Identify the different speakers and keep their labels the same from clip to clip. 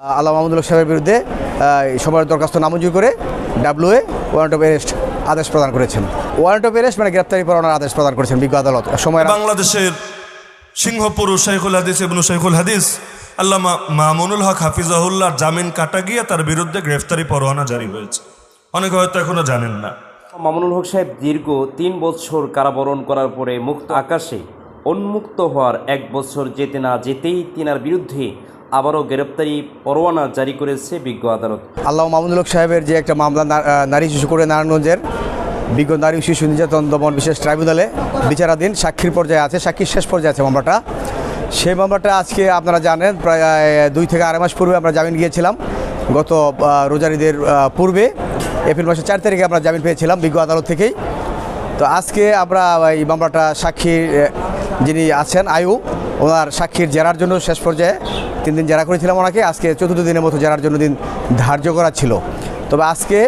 Speaker 1: আল্লাহ মাহমুদুল সাহেবের বিরুদ্ধে সময়ের দরখাস্ত নামঞ্জুর করে ডাব্লিউএ ওয়ারেন্ট অফ অ্যারেস্ট আদেশ প্রদান করেছেন। ওয়ারেন্ট অফ অ্যারেস্ট মানে গ্রেপ্তারি পরোয়ানার আদেশ প্রদান করেছেন বিজ্ঞ আদালত। সময়ের
Speaker 2: বাংলাদেশের সিংহপুরুষ শেখুল হাদিস এবং শেখুল হাদিস আল্লামা মামুনুল হক হাফিজাহুল্লাহর জামিন কাটা গিয়ে তার বিরুদ্ধে গ্রেফতারি পরোয়ানা জারি হয়েছে। অনেকে হয়তো এখনও জানেন না।
Speaker 3: মামুনুল হক সাহেব দীর্ঘ তিন বছর কারাবরণ করার পরে মুক্ত আকাশে উন্মুক্ত হওয়ার এক বছর যেতে না যেতেই তিনার বিরুদ্ধে আবারও গ্রেপ্তারি পরোয়ানা জারি করেছে বিজ্ঞ আদালত।
Speaker 1: আল্লাহ হক সাহেবের যে একটা মামলা নারী শিশু করে নারায়ণগঞ্জের বিজ্ঞ নারী শিশু নির্যাতন দমন বিশেষ ট্রাইব্যুনালে বিচারাধীন সাক্ষীর পর্যায়ে আছে, সাক্ষীর শেষ পর্যায়ে আছে মামলাটা। সেই মামলাটা আজকে আপনারা জানেন, প্রায় দুই থেকে আড়াই মাস পূর্বে আমরা জামিন গিয়েছিলাম। গত রোজারিদের পূর্বে, এপ্রিল মাসের চার তারিখে আমরা জামিন পেয়েছিলাম বিজ্ঞ আদালত থেকেই। তো আজকে আমরা এই মামলাটা সাক্ষীর যিনি আছেন, আয়ু, ওনার সাক্ষীর জেরার জন্য শেষ পর্যায়ে তিন দিন জেরা করেছিলাম ওনাকে, আজকে চতুর্থ দিনের মতো জেরার জন্য দিন ধার্য করা ছিল। তবে আজকে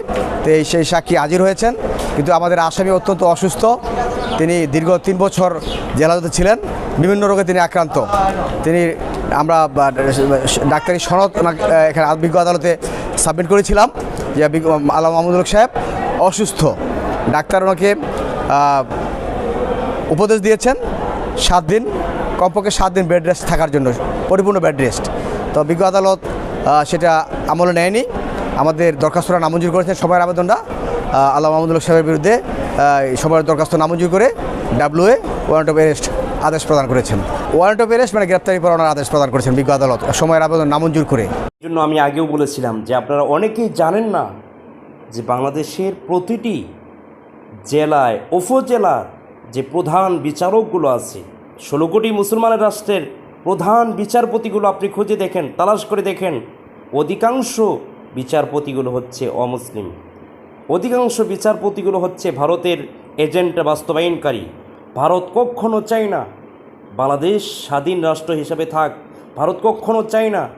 Speaker 1: সেই সাক্ষী হাজির হয়েছেন, কিন্তু আমাদের আসামি অত্যন্ত অসুস্থ। তিনি দীর্ঘ তিন বছর জেলাজতে ছিলেন, বিভিন্ন রোগে তিনি আক্রান্ত। তিনি আমরা ডাক্তারি সনদ এখানে বিজ্ঞ আদালতে সাবমিট করেছিলাম, যে আলম মাহমুদুল সাহেব অসুস্থ। ডাক্তার ওনাকে উপদেশ দিয়েছেন সাত দিন, কমপক্ষে সাত দিন বেড রেস্ট থাকার জন্য, পরিপূর্ণ বেড রেস্ট তো বিজ্ঞ আদালত সেটা আমলে নেয়নি। আমাদের দরখাস্তটা নামঞ্জুর করেছেন সময়ের আবেদনটা। আল্লাহ মাহমুদুল হক সাহেবের বিরুদ্ধে সময়ের দরখাস্ত নামঞ্জুর করে ডাব্লিউএ ওয়ারেন্ট অফ অ্যারেস্ট আদেশ প্রদান করেছেন। ওয়ারেন্ট অফ অ্যারেস্ট মানে গ্রেপ্তারি পরোয়ানার আদেশ প্রদান করেছেন বিজ্ঞ আদালত, সময়ের আবেদন নামঞ্জুর করে।
Speaker 3: জন্য আমি আগেও বলেছিলাম যে আপনারা অনেকেই জানেন না যে বাংলাদেশের প্রতিটি জেলায় উপজেলার যে প্রধান বিচারকগুলো আছে, ষোলো কোটি মুসলমানের রাষ্ট্রের প্রধান বিচারপতিগুলো আপনি খুঁজে দেখেন, তালাশ করে দেখেন, অধিকাংশ বিচারপতিগুলো হচ্ছে অমুসলিম। অধিকাংশ বিচারপতিগুলো হচ্ছে ভারতের এজেন্ট বাস্তবায়নকারী। ভারত কখনো চায় না বাংলাদেশ স্বাধীন রাষ্ট্র হিসাবে থাক। ভারত কখনো চায় না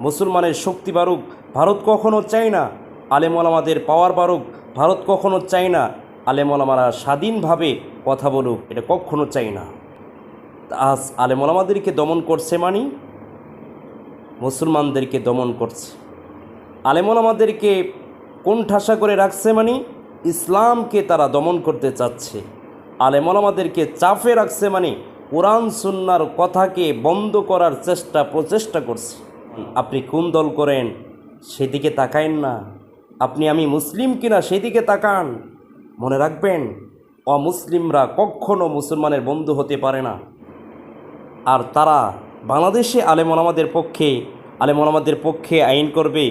Speaker 3: মুসলমানের শক্তি বাড়ুক। ভারত কখনো চায় না আলেমলামাদের পাওয়ার বাড়ুক। ভারত কখনো চায় না আলেমলামারা স্বাধীনভাবে কথা বলুক, এটা কখনো চাই না। আজ আলেমলামাদেরকে দমন করছে মানি? মুসলমানদেরকে দমন করছে। আলেমলামাদেরকে কোন ঠাসা করে রাখছে মানি? ইসলামকে তারা দমন করতে চাচ্ছে। আলেমলামাদেরকে চাপে রাখছে মানে? কোরআন, সুন্নার কথাকে বন্ধ করার চেষ্টা, প্রচেষ্টা করছে। আপনি কোন দল করেন? সেদিকে তাকায়েন না। আপনি আমি মুসলিম কিনা সেদিকে তাকান। মনে রাখবেন অমুসলিমরা কখনো মুসলমানের বন্ধু হতে পারে না। আর তারা বাংলাদেশে আলেমনামাদের পক্ষে আলেমলামাদের পক্ষে আইন করবে,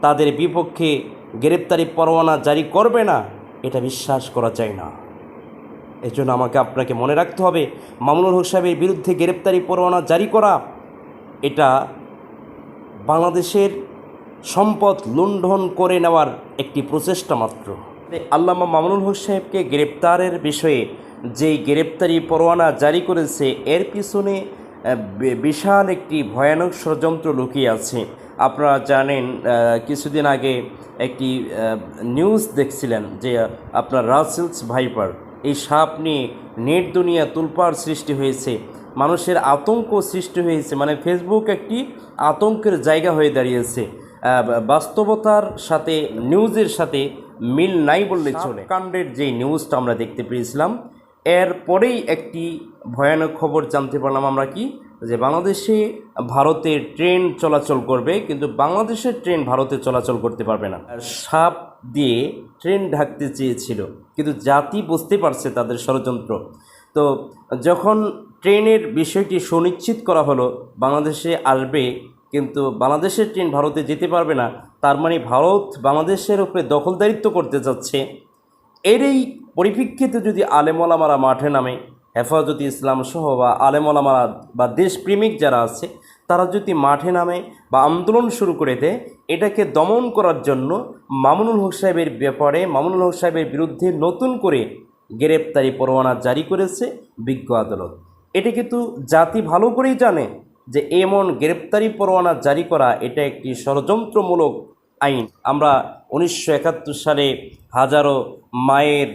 Speaker 3: তাদের বিপক্ষে গ্রেপ্তারি পরোয়ানা জারি করবে না, এটা বিশ্বাস করা যায় না। এজন্য আমাকে আপনাকে মনে রাখতে হবে, মামুনুল হক সাহেবের বিরুদ্ধে গ্রেপ্তারি পরোয়ানা জারি করা, এটা বাংলাদেশের সম্পদ লুণ্ঠন করে নেওয়ার একটি প্রচেষ্টা মাত্র। আল্লামা মামুনুল হক সাহেবকে গ্রেপ্তারের বিষয়ে যেই গ্রেপ্তারি পরোয়ানা জারি করেছে, এর পিছনে বিশাল একটি ভয়ানক ষড়যন্ত্র লুকিয়ে আছে। আপনারা জানেন কিছুদিন আগে একটি নিউজ দেখছিলেন যে আপনার রাসেলস ভাইপার, এই সাপ নিয়ে নেট দুনিয়া তুলপার সৃষ্টি হয়েছে। মানুষের আতঙ্ক সৃষ্টি হয়েছে মানে ফেসবুক একটি আতঙ্কের জায়গা হয়ে দাঁড়িয়েছে। বাস্তবতার সাথে, নিউজের সাথে মিল নাই বললে চলে। কাণ্ডের যে নিউজটা আমরা দেখতে পেয়েছিলাম এর পরেই একটি ভয়ানক খবর জানতে পারলাম আমরা কি? যে বাংলাদেশে ভারতের ট্রেন চলাচল করবে কিন্তু বাংলাদেশের ট্রেন ভারতে চলাচল করতে পারবে না। সাপ দিয়ে ট্রেন ঢাকতে চেয়েছিল কিন্তু জাতি বুঝতে পারছে তাদের ষড়যন্ত্র। তো যখন ট্রেনের বিষয়টি সুনিশ্চিত করা হলো বাংলাদেশে আসবে কিন্তু বাংলাদেশের ট্রেন ভারতে যেতে পারবে না, তার মানে ভারত বাংলাদেশের উপরে দখলদারিত্ব করতে যাচ্ছে। এর এই পরিপ্রেক্ষিতে যদি আলেমলামারা মাঠে নামে, হেফাজত ইসলাম সহ বা আলেমলামারা বা দেশপ্রেমিক যারা আছে, তারা যদি মাঠে নামে বা আন্দোলন শুরু করে দেয়, এটাকে দমন করার জন্য মামুনুল হক সাহেবের ব্যাপারে, মামুনুল হক সাহেবের বিরুদ্ধে নতুন করে গ্রেপ্তারি পরোয়ানা জারি করেছে বিজ্ঞ আদালত। এটা কিন্তু জাতি ভালো করেই জানে। যে এমন গ্রেপ্তারি পরোয়ানা জারি করা, এটা একটি ষড়যন্ত্রমূলক আইন। আমরা উনিশশো একাত্তর সালে হাজারো মায়ের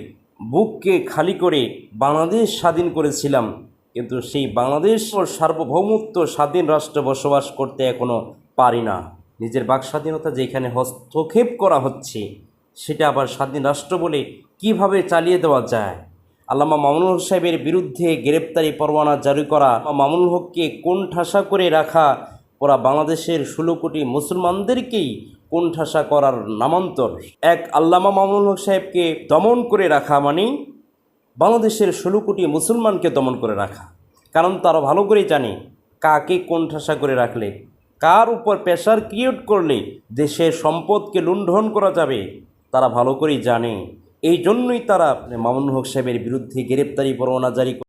Speaker 3: বুককে খালি করে বাংলাদেশ স্বাধীন করেছিলাম, কিন্তু সেই বাংলাদেশ সার্বভৌমত্ব স্বাধীন রাষ্ট্রে বসবাস করতে এখনও পারি না। নিজের বাক স্বাধীনতা যেখানে হস্তক্ষেপ করা হচ্ছে, সেটা আবার স্বাধীন রাষ্ট্র বলে কীভাবে চালিয়ে দেওয়া যায়? আল্লামা মামুনুল হক সাহেবের বিরুদ্ধে গ্রেপ্তারি পরোয়ানা জারি করা মামুনুল হককে কোন ঠাসা করে রাখা ওরা বাংলাদেশের ষোলো কোটি মুসলমানদেরকেই কোন ঠাসা করার নামান্তর। এক আল্লামা মামুনুল হক সাহেবকে দমন করে রাখা মানে বাংলাদেশের ষোলো কোটি মুসলমানকে দমন করে রাখা। কারণ তারা ভালো করেই জানে কাকে কোন ঠাসা করে রাখলে, কার উপর প্রেশার ক্রিয়েট করলে দেশের সম্পদকে লুণ্ঠন করা যাবে, তারা ভালো করেই জানে। এই জন্যই তারা মামুন হক সাহেবের বিরুদ্ধে গ্রেপ্তারি পরোয়ানা জারি